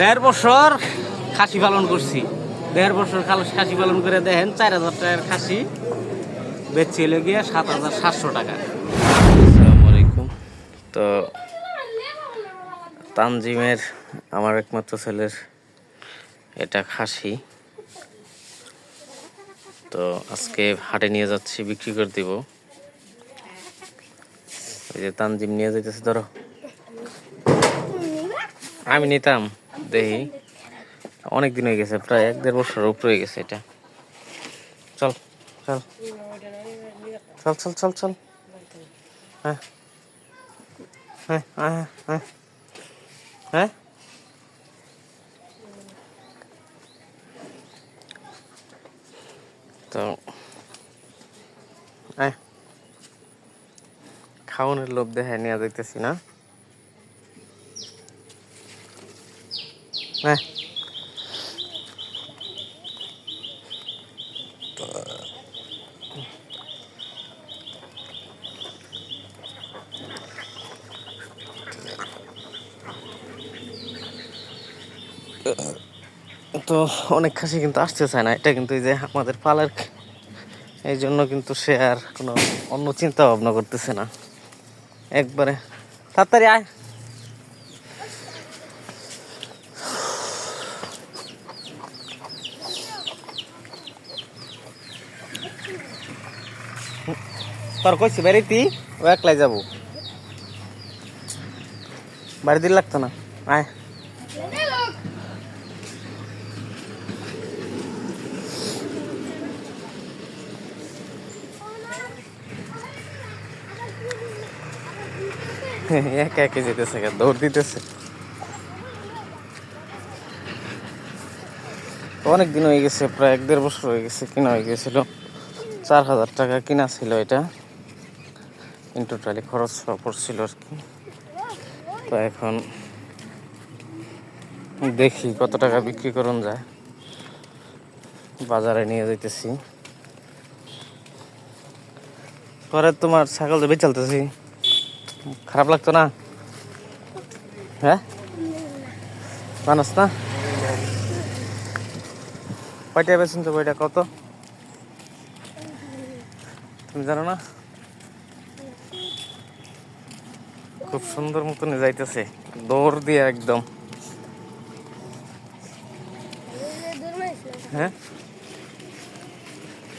দেড় বছর খাসি পালন করছি। দেড় বছর খাসি পালন করে দেখেন চার হাজার টাকার খাসি বেচছি হলে গিয়ে সাত হাজার সাতশো টাকা। আলাইকুম। তো তানজিমের আমার একমাত্র ছেলের এটা খাসি। তো আজকে হাটে নিয়ে যাচ্ছি, বিক্রি করে দিব। এই যে তানজিম নিয়ে যাইতেছে, ধরো। আমি নিতাম। দেখি অনেক দিন হয়ে গেছে, প্রায় এক দেড় বছর উপরে হয়ে গেছে এটা। চল চল। চল চল চল চল। হ্যাঁ। হ্যাঁ হ্যাঁ হ্যাঁ। হ্যাঁ। তো হ্যাঁ। খাওয়ানোর লোভ দেখায় নেওয়া যাইতেছি না। হ্যাঁ। তো অনেক খাসি কিন্তু আসতে চায় না। এটা কিন্তু যে আমাদের পালার এই জন্য কিন্তু সে আর কোনো অন্য চিন্তা ভাবনা করতেছে না। একবারে, তাড়াতাড়ি আয়। তোর কইছি বাড়িতে ও একলাই যাব। বাড়ি দিলে লাগতো না? আয়। একা একে যেতেছে দৌড় দিতেছে। অনেক দিন হয়ে গেছে, প্রায় এক দেড় বছর হয়ে গেছে, কিনা হয়ে গেছিল। চার হাজার টাকা কিনা ছিল এটা। ইন টোটালি খরচ পড়ছিল আর কি। তো এখন দেখি কত টাকা বিক্রি করুন যায়। বাজারে নিয়ে যাইতেছি। পরে তোমার ছাগল বেচে চলতেছি। খারাপ লাগতো না? হ্যাঁ? মানুষ না? কয়টা বেছেন তো বইটা কত? তুমি জানো না? খুব সুন্দর মতন যাইতেছে। দৌড় দিয়ে একদম। হ্যাঁ?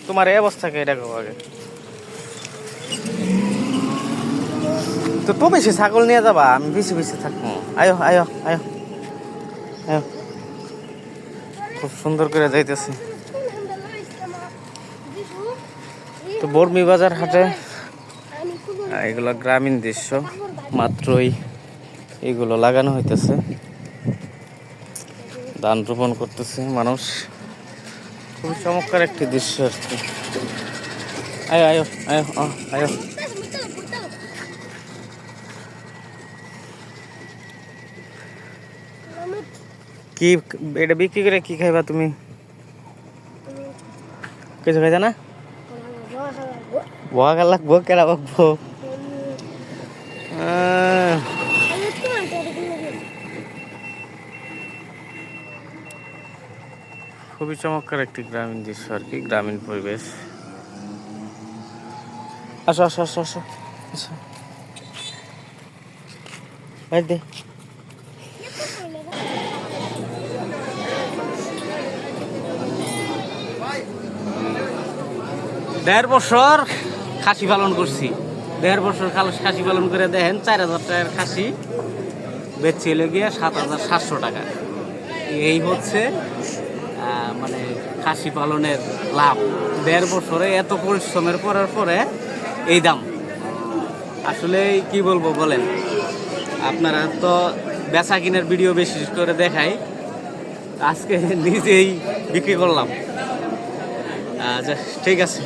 তোমার এই অবস্থা কে এটা আগে? তো তো বেশি ছাগল নিয়ে যাবা, আমি বেশি বেশি থাকব। আয়ো আয়ো আয়ো আয়ো। খুব সুন্দর করে যাইতেছে। তো বর্মি বাজার হাটে এগুলো গ্রামীণ দৃশ্য, মাত্রই এগুলো লাগানো হইতেছে। ধান রোপণ করতেছে মানুষ। খুবই চমৎকার একটি দৃশ্য আর কি। আয়ো আয়ো আয়ো আয়ো কি, এটা বিক্রি করে কি খাইবা তুমি? কিছু খাইছা না? বহা লাগবো বাকবো আহ, খুবই চমৎকার একটি গ্রামীণ দৃশ্য আর কি গ্রামীণ পরিবেশ। আসো আসো আসো আসো। আসো দে। দেড় বছর খাসি পালন করছি। দেড় বছর খাসি পালন করে দেখেন চার হাজার টাকার খাসি হলে গিয়ে সাত হাজার সাতশো টাকা। এই হচ্ছে মানে খাসি পালনের লাভ। দেড় বছরে এত পরিশ্রমের পরের পরে এই দাম। আসলে কি বলব বলেন, আপনারা তো বেচা কিনের ভিডিও বেশি করে দেখাই, আজকে নিজেই বিক্রি করলাম। আচ্ছা ঠিক আছে।